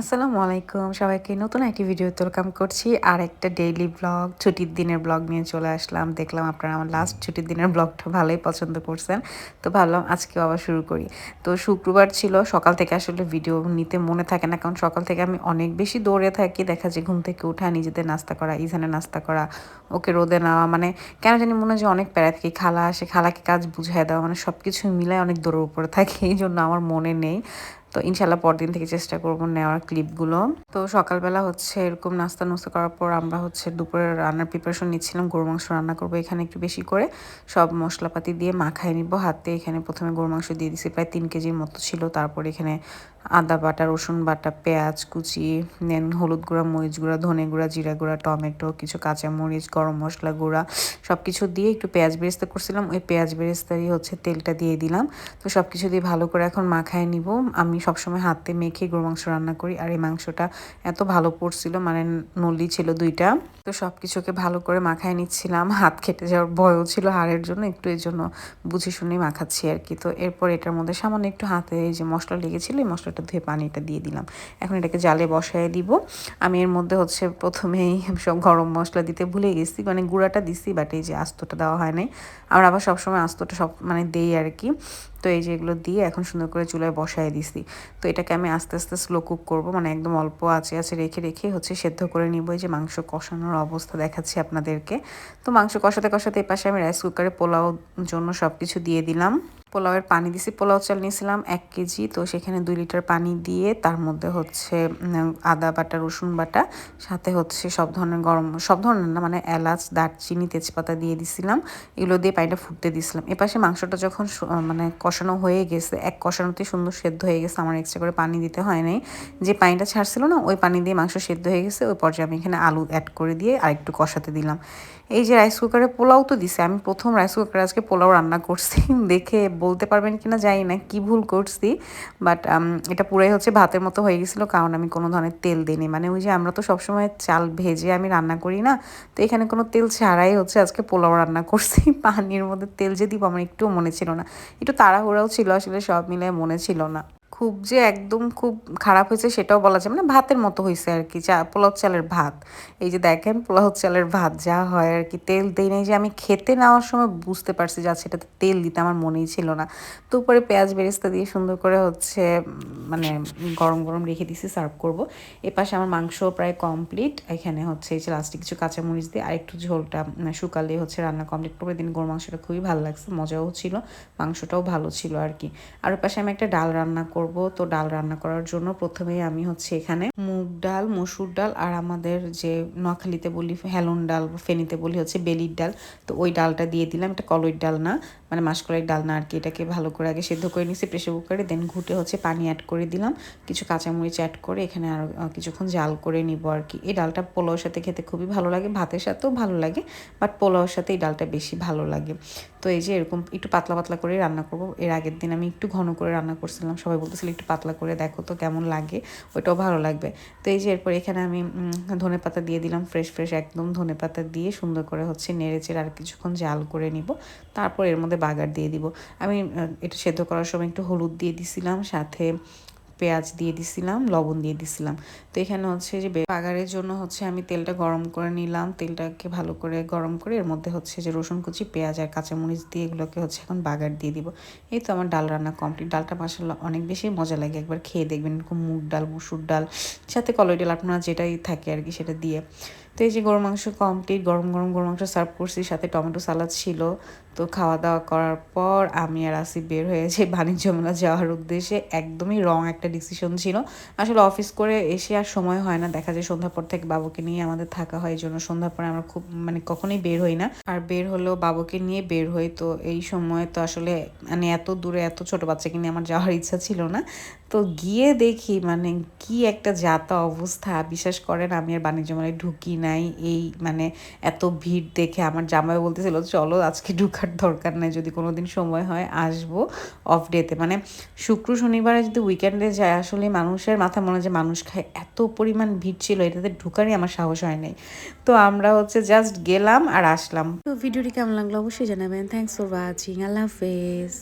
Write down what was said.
আসসালামু আলাইকুম। সবাইকে নতুন একটি ভিডিও ওয়েলকাম করছি। আর একটা ডেইলি ব্লগ ছুটির দিনের ব্লগ নিয়ে চলে আসলাম। দেখলাম আপনারা আমার লাস্ট ছুটির দিনের ব্লগটা ভালোই পছন্দ করছেন। তো ভাবলাম আজকেও আবার শুরু করি। তো শুক্রবার ছিল, সকাল থেকে আসলে ভিডিও নিতে মনে থাকে না। কারণ সকাল থেকে আমি অনেক বেশি দৌড়ে থাকি। দেখা যায় ঘুম থেকে উঠা, নিজেদের নাস্তা করা, ইজানে নাস্তা করা, ওকে রোদে নেওয়া। মানে কেন জানি মনে হয় যে অনেক প্যারা থাকি। খালা আসে, খালাকে কাজ বুঝাই দেওয়া। মানে সব কিছু মিলায় অনেক দৌড়ের উপরে থাকে। এই জন্য আমার মনে নেই। তো ইনশাল্লাহ পরদিন থেকে চেষ্টা করব নেওয়ার ক্লিপগুলো। তো সকালবেলা হচ্ছে এরকম নাস্তা নুস্তা করার পর আমরা হচ্ছে দুপুরে রান্নার প্রিপারেশন নিচ্ছিলাম গরু মাংস রান্না করব এখানে একটু বেশি করে। সব মশলাপাতি দিয়ে মাখায় নিব, হাতে এখানে প্রথমে গরু মাংস দিয়ে দিছি, প্রায় তিন কেজির মতো ছিল, তারপর এখানে আদা বাটা, রসুন বাটা, পেঁয়াজ কুচি দেন হলুদ গুঁড়া, মরিচ গুঁড়া, ধনে গুঁড়া, জিরা গুঁড়া, টমেটো, কিছু কাঁচা মরিচ গরম মশলা গুঁড়া সব কিছু দিয়ে একটু পেঁয়াজ বেরেস্তা করছিলাম। ওই পেঁয়াজ বেরেস্তারই হচ্ছে তেলটা দিয়ে দিলাম। তো সব কিছু দিয়ে ভালো করে এখন মাখায় নিব। আমি সবসময় হাতে মেখে গরু মাংস রান্না করি আর এই মাংসটা এত ভালো পড়ছিল মানে নলি ছিল দুইটা। তো সব কিছুকে ভালো করে মাখায় নিচ্ছিলাম। হাত খেটে যাওয়ার ভয়ও ছিল হাড়ের জন্য, একটু এই জন্য বুঝে শুনে মাখাচ্ছি আর কি। তো এরপর এটার মধ্যে সামান্য একটু হাতে এই যে মশলা লেগেছিল, এই মশলাটা ধুয়ে পানিটা দিয়ে দিলাম। এখন এটাকে জালে বসায় দিব। আমি এর মধ্যে হচ্ছে প্রথমেই সব গরম মশলা দিতে ভুলে গেছি মানে গুঁড়াটা দিছি বাট এই যে আস্তটা দেওয়া হয় নাই। আমরা আবার সবসময় আস্তটা সব মানে দেই আর কি। তো এই যে এগুলো দিয়ে এখন সুন্দর করে চুলায় বসায় দিছি। তো এটাকে আমি আস্তে আস্তে স্লো কুক করব মানে একদম অল্প আছে আছে রেখে রেখে হচ্ছে সেদ্ধ করে নিব। এই যে মাংস কষানোর অবস্থা দেখাচ্ছি আপনাদেরকে। তো মাংস কষাতে কষাতে এই পাশে আমি রাইস কুকারে পোলাও জন্য সব কিছু দিয়ে দিলাম। পোলাওয়ের পানি দিছি। পোলাও চাল নিয়েছিলাম এক কেজি, তো সেখানে দুই লিটার পানি দিয়ে তার মধ্যে হচ্ছে আদা বাটা, রসুন বাটা, সাথে হচ্ছে সব ধরনের গরম সব ধরনের না মানে এলাচ, দারচিনি, তেজপাতা দিয়ে দিছিলাম। এগুলো দিয়ে পানিটা ফুটতে দিছিলাম। এপাশে মাংসটা যখন মানে কষানো হয়ে গেছে, এক কষানোতে সুন্দর সেদ্ধ হয়ে গেছে, আমার এক্সট্রা করে পানি দিতে হয় নাই। যে পানিটা ছাড়ছিল না, ওই পানি দিয়ে মাংস সেদ্ধ হয়ে গেছে, ওই পর্যায়ে আমি এখানে আলু অ্যাড করে দিয়ে আরেকটু কষাতে দিলাম। এই যে রাইস কুকারে পোলাও তো দিছে, আমি প্রথম রাইস কুকারে আজকে পোলাও রান্না করছি, দেখে বলতে পারবেন কি না জানি না, কী ভুল করছি বাট এটা পুরাই হচ্ছে ভাতের মতো হয়ে গেছিল, কারণ আমি কোনো ধরনের তেল দিইনি। মানে ওই যে আমরা তো সবসময় চাল ভেজে আমি রান্না করি না, তো এখানে কোনো তেল ছাড়াই হচ্ছে আজকে পোলাও রান্না করছি। পানির মধ্যে তেল যে দিব আমার একটুও মনে ছিল না। একটু তাড়াহুড়াও ছিল, আসলে সব মিলে মনে ছিল না। খুব যে একদম খুব খারাপ হয়েছে সেটাও বলা যায় মানে ভাতের মতো হয়েছে আর কি চা পোলাও চালের ভাত। এই যে দেখেন পোলাও চালের ভাত যা হয় আর কি, তেল দিই নাই যে আমি খেতে নেওয়ার সময় বুঝতে পারছি যে সেটাতে তেল দিতে আমার মনেই ছিল না। তো উপরে পেঁয়াজ বেরেস্তা দিয়ে সুন্দর করে হচ্ছে মানে গরম গরম রেখে দিছি, সার্ভ করব। এ পাশে আমার মাংস প্রায় কমপ্লিট। এখানে হচ্ছে এই যে লাস্টে কিছু কাঁচামরিচ দিয়ে আরেকটু ঝোলটা শুকালে হচ্ছে রান্না কমপ্লিট করবে। দিন গরু মাংসটা খুবই ভালো লাগছে, মজাও ছিল, মাংসটাও ভালো ছিল আর কি। আর পাশে আমি একটা ডাল রান্না করব। করব তো ডাল রান্না করার জন্য প্রথমেই আমি হচ্ছে এখানে মুগ ডাল, মসুর ডাল আর আমাদের যে নোয়াখালীতে বলি, হেলন ডাল ফেনিতে বলি হচ্ছে বেলির ডাল। তো ওই ডালটা দিয়ে দিলাম। এটা কলইর ডাল না। মানে মাসকলাই ডাল না আর কি, এটাকে ভালো করে আগে সেদ্ধ করে নিছি প্রেশার কুকারে দেন ঘুটে হচ্ছে পানি অ্যাড করে দিলাম। কিছু কাঁচামরিচ অ্যাড করে এখানে আরও কিছুক্ষণ জাল করে নিব আর কি। এই ডালটা পোলাওর সাথে খেতে খুবই ভালো লাগে, ভাতের সাথেও ভালো লাগে বাট পোলাওর সাথে এই ডালটা বেশি ভালো লাগে। তো এই যে এরকম একটু পাতলা পাতলা করে রান্না করব, এর আগের দিন আমি একটু ঘন করে রান্না করছিলাম, সবাই বলতেছিল একটু পাতলা করে দেখো তো কেমন লাগে, ওইটাও ভালো লাগবে। তো এই যে এরপর এখানে আমি ধনে পাতা দিয়ে দিলাম ফ্রেশ ফ্রেশ একদম ধনে পাতা দিয়ে সুন্দর করে হচ্ছে নেড়ে চেড়ে আর কিছুক্ষণ জাল করে নিব। তারপর এর মধ্যে বাগার দিয়ে দিব। আমি এটা সেদ্ধ করার সময় একটু হলুদ দিয়ে দিছিলাম, সাথে পেঁয়াজ দিয়ে দিছিলাম, লবণ দিয়ে দিছিলাম। তো এখানে হচ্ছে যে বাগারের জন্য হচ্ছে আমি তেলটা গরম করে নিলাম, তেলটাকে ভালো করে গরম করে এর মধ্যে হচ্ছে যে রসুন কুচি, পেঁয়াজ আর কাঁচামরিচ দিয়ে এগুলোকে হচ্ছে এখন বাগার দিয়ে দিব। এই তো আমার ডাল রান্না কমপ্লিট। ডালটা মাসাল্লাহ অনেক বেশি মজা লাগে একবার খেয়ে দেখবেন, এরকম মুগ ডাল, মুসুর ডাল, সাথে কলই ডাল, আপনারা যেটাই থাকে আর কি সেটা দিয়ে। তো এই যে গরু মাংস কমপ্লিট, গরম গরম গরু মাংস সার্ভ করছি, সাথে টমেটো সালাদ ছিল। তো খাওয়া দাওয়া করার পর আমি আর আসি বের হয়েছে বাণিজ্য মেলা যাওয়ার উদ্দেশ্যে একদমই রং একটা ডিসিশন ছিল। আসলে অফিস করে এসে আর সময় হয় না। দেখা যায় সন্ধ্যার পর থেকে বাবুকে নিয়ে আমাদের থাকা হয়, এই জন্য সন্ধ্যার পরে আমরা খুব মানে কখনোই বের হই না। আর বের হলেও বাবুকে নিয়ে বের হই, তো এই সময় তো আসলে মানে এত দূরে এত ছোট বাচ্চাকে নিয়ে আমার যাওয়ার ইচ্ছা ছিল না। তো গিয়ে দেখি মানে কি একটা যাতা অবস্থা। বিশ্বাস করেন, আমি আর বাণিজ্য মেলায় ঢুকি নাই। এই মানে এত ভিড় দেখে আমার জামাই বলতেছিল, চলো আজকে ঢুকার দরকার নাই, যদি কোনো দিন সময় হয় আসব অফ ডেতে মানে শুক্র, শনিবারে যদি উইকেন্ডে যায়, আসলে মানুষের মাথা মনে যে মানুষ খায়, এত পরিমাণ ভিড় ছিল, এটাতে ঢুকারই আমার সাহস হয় নাই। তো আমরা হচ্ছে জাস্ট গেলাম আর আসলাম। তো ভিডিওটি কেমন লাগল অবশ্যই জানাবেন। থ্যাংকস ফর ওয়াচিং আল্লাহ হাফেজ।